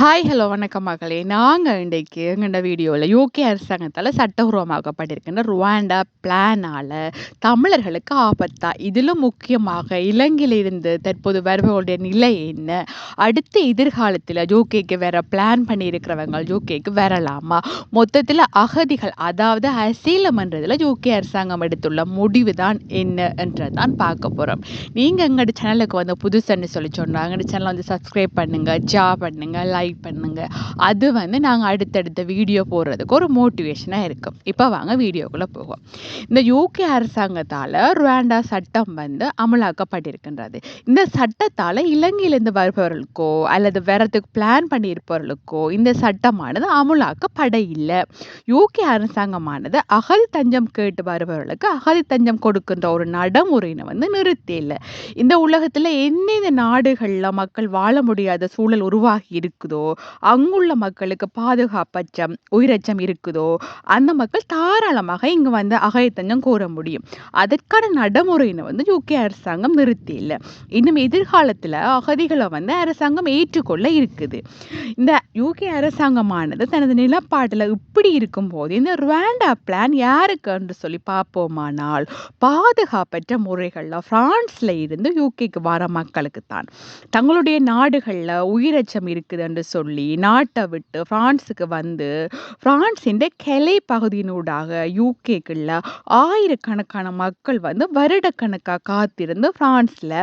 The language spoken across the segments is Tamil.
ஹாய் ஹலோ வணக்கம் மகளே. நாங்கள் இன்றைக்கு எங்கள்ட வீடியோவில் யூகே அரசாங்கத்தால் சட்டபூர்வமாக்கப்பட்டிருக்கின்ற ருவாண்டா பிளானால் தமிழர்களுக்கு ஆபத்தா? இதிலும் முக்கியமாக இலங்கையிலிருந்து தற்போது வருபவர்களுடைய நிலை என்ன? அடுத்த எதிர்காலத்தில் யூகேக்கு வேற பிளான் பண்ணியிருக்கிறவங்க யூகேக்கு வரலாமா? மொத்தத்தில் அகதிகள் அதாவது அசீலம்ன்றதில் யூகே அரசாங்கம் எடுத்துள்ள முடிவு தான் என்ன என்றதான் பார்க்க போகிறோம் நீங்கள் எங்களோட சேனலுக்கு வந்து புதுசுன்னு சொல்லி சொன்னால் எங்களோட சேனலை வந்து சப்ஸ்கிரைப் பண்ணுங்கள் ஜா பண்ணுங்கள் லைக் பண்ணுங்க. அது வந்து நாங்கள் அடுத்தடுத்த வீடியோ போடுறதுக்கு ஒரு மோட்டிவேஷனாக இருக்கும். இப்போ வாங்க வீடியோக்குள்ளே போவோம். இந்த யூகே அரசாங்கத்தால் ருவாண்டா சட்டம் வந்து அமலாக்கப்பட்டிருக்கின்றது. இந்த சட்டத்தால் இலங்கையிலேருந்து வருபவர்களுக்கோ அல்லது வரத்துக்கு பிளான் பண்ணியிருப்பவர்களுக்கோ இந்த சட்டமானது அமலாக்கப்பட இல்லை யூகே அரசாங்கமானது அகதி தஞ்சம் கேட்டு வருபவர்களுக்கு அகதி தஞ்சம் கொடுக்கின்ற ஒரு நடைமுறையினை வந்து நிறுத்தி இல்லை இந்த உலகத்தில் எந்தெந்த நாடுகளில் மக்கள் வாழ முடியாத சூழல் உருவாகி இருக்குதோ அங்குள்ள மக்களுக்கு பாதுகாப்பச்சம் உயிரச்சம் இருக்குதோ? அந்த மக்கள் தாராளமாக இங்கே வந்து அகயத்தஞ்சம் கோர முடியும். அதற்கான நடைமுறையினை வந்து யூகே அரசாங்கம் நிறுத்தி இல்லை. இன்னும் எதிர்காலத்தில் அகதிகளை வந்து அரசாங்கம் ஏற்றுக்கொள்ள இருக்குது. இந்த யூகே அரசாங்கமானது தனது நிலப்பாட்டில் இப்படி இருக்கும்போது இந்த ருவாண்டா பிளான் யாருக்கு என்று சொல்லி பார்ப்போமானால் பாதுகாப்பற்ற முறைகளில் பிரான்ஸ்ல இருந்து யூகேக்கு வர மக்களுக்கு தான் தங்களுடைய நாடுகளில் உயிரச்சம் இருக்குது என்று சொல்லி நாட்டை விட்டு ஃப்ரான்ஸுக்கு வந்து ஃப்ரான்ஸின் கெலை பகுதியினூடாக யூகேக்குள்ள ஆயிரக்கணக்கான மக்கள் வந்து வருடக்கணக்காக காத்திருந்து ஃப்ரான்ஸில்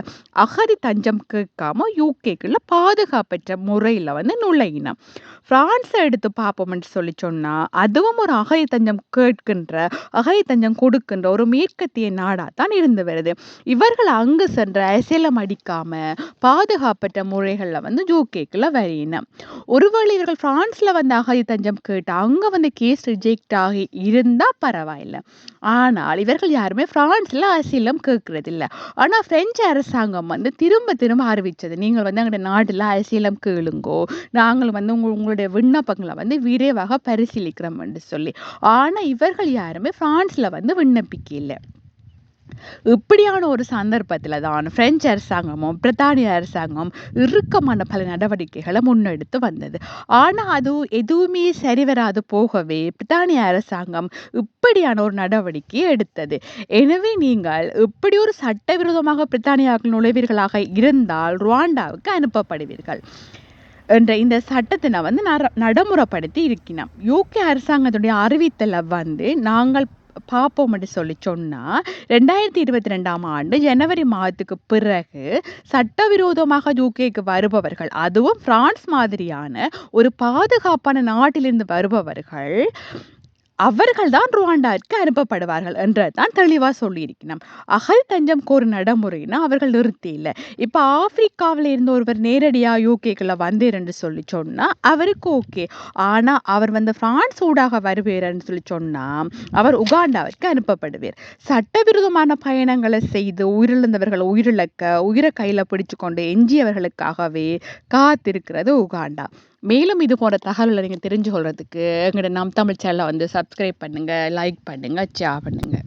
அகதி தஞ்சம் கேட்காம யூகேக்குள்ள பாதுகாப்பற்ற முறையில் வந்து நுழையினோம். ஃப்ரான்ஸை எடுத்து பார்ப்போம்னு சொல்லி சொன்னால் அதுவும் ஒரு அகதி தஞ்சம் கேட்கின்ற அகதி தஞ்சம் கொடுக்கின்ற ஒரு மேற்கத்திய நாடாக தான் இருந்து வருது. இவர்கள் அங்கு சென்ற அசைலம் அடிக்காமல் பாதுகாப்பற்ற முறைகளில் வந்து யூகேக்குள்ள வரையினோம் ஒருவேளை இவர்கள் பிரான்ஸில் வந்து அகதி தஞ்சம் கேட்டு அங்கே வந்து கேஸ் ரிஜெக்ட் ஆகி இருந்தால் பரவாயில்லை. ஆனால் இவர்கள் யாருமே ஃப்ரான்ஸில் அசைலம் கேட்கறதில்ல. ஆனால் ஃப்ரெஞ்சு அரசாங்கம் வந்து திரும்ப திரும்ப அறிவித்தது நீங்கள் வந்து எங்களுடைய நாட்டில் அசைலம் கேளுங்கோ. நாங்கள் வந்து உங்கள் உங்களுடைய விண்ணப்பங்களை வந்து விரைவாக பரிசீலிக்கிறோம் என்று சொல்லி. ஆனால் இவர்கள் யாருமே பிரான்ஸில் வந்து விண்ணப்பிக்கலை. இப்படியான ஒரு சந்தர்ப்பத்தில் தான் பிரெஞ்சு அரசாங்கமும் பிரித்தானிய அரசாங்கம் இறுக்கமான பல நடவடிக்கைகளை முன்னெடுத்து வந்தது. ஆனால் அது எதுவுமே சரிவராது போகவே பிரித்தானிய அரசாங்கம் இப்படியான ஒரு நடவடிக்கை எடுத்தது. எனவே நீங்கள் இப்படி ஒரு சட்டவிரோதமாக பிரித்தானியாக்கள் நுழைவீர்களாக இருந்தால் ருவாண்டாவுக்கு அனுப்பப்படுவீர்கள் என்ற இந்த சட்டத்தினை வந்து நடைமுறைப்படுத்தி இருக்கினோம். யூகே அரசாங்கத்துடைய அறிவித்தலை வந்து நாங்கள் பார்ப்போம் என்று சொல்லி சொன்னால் ரெண்டாயிரத்தி இருபத்தி ரெண்டாம் ஆண்டு ஜனவரி மாதத்துக்கு பிறகு சட்டவிரோதமாக யூகேக்கு வருபவர்கள் அதுவும் பிரான்ஸ் மாதிரியான ஒரு பாதுகாப்பான நாட்டிலிருந்து வருபவர்கள் அவர்கள் தான் ருவாண்டாவிற்கு அனுப்பப்படுவார்கள் என்றதான் தெளிவாக சொல்லியிருக்கணும் அகல் தஞ்சம் கோரும் நடைமுறைன்னா அவர்கள் நிறுத்தி இல்லை இப்போ ஆப்பிரிக்காவில் இருந்து ஒருவர் நேரடியாக யூகேக்குள்ளே வந்தேர் என்று சொல்லி சொன்னால் அவருக்கு ஓகே. ஆனால் அவர் வந்து பிரான்ஸ் ஊடாக வருவேர்னு சொல்லி சொன்னால் அவர் உகாண்டாவிற்கு அனுப்பப்படுவார். சட்டவிரோதமான பயணங்களை செய்து உயிரிழந்தவர்கள் உயிரிழக்க உயிரை கையில் பிடிச்சு கொண்டு எஞ்சியவர்களுக்காகவே காத்திருக்கிறது உகாண்டா. மேலும் இது போன்ற தகவல்களை நீங்கள் தெரிஞ்சு கொள்கிறதுக்கு எங்களோட நம் தமிழ் சேனலை வந்து சப்ஸ்கிரைப் பண்ணுங்கள் லைக் பண்ணுங்கள் ஷேர் பண்ணுங்கள்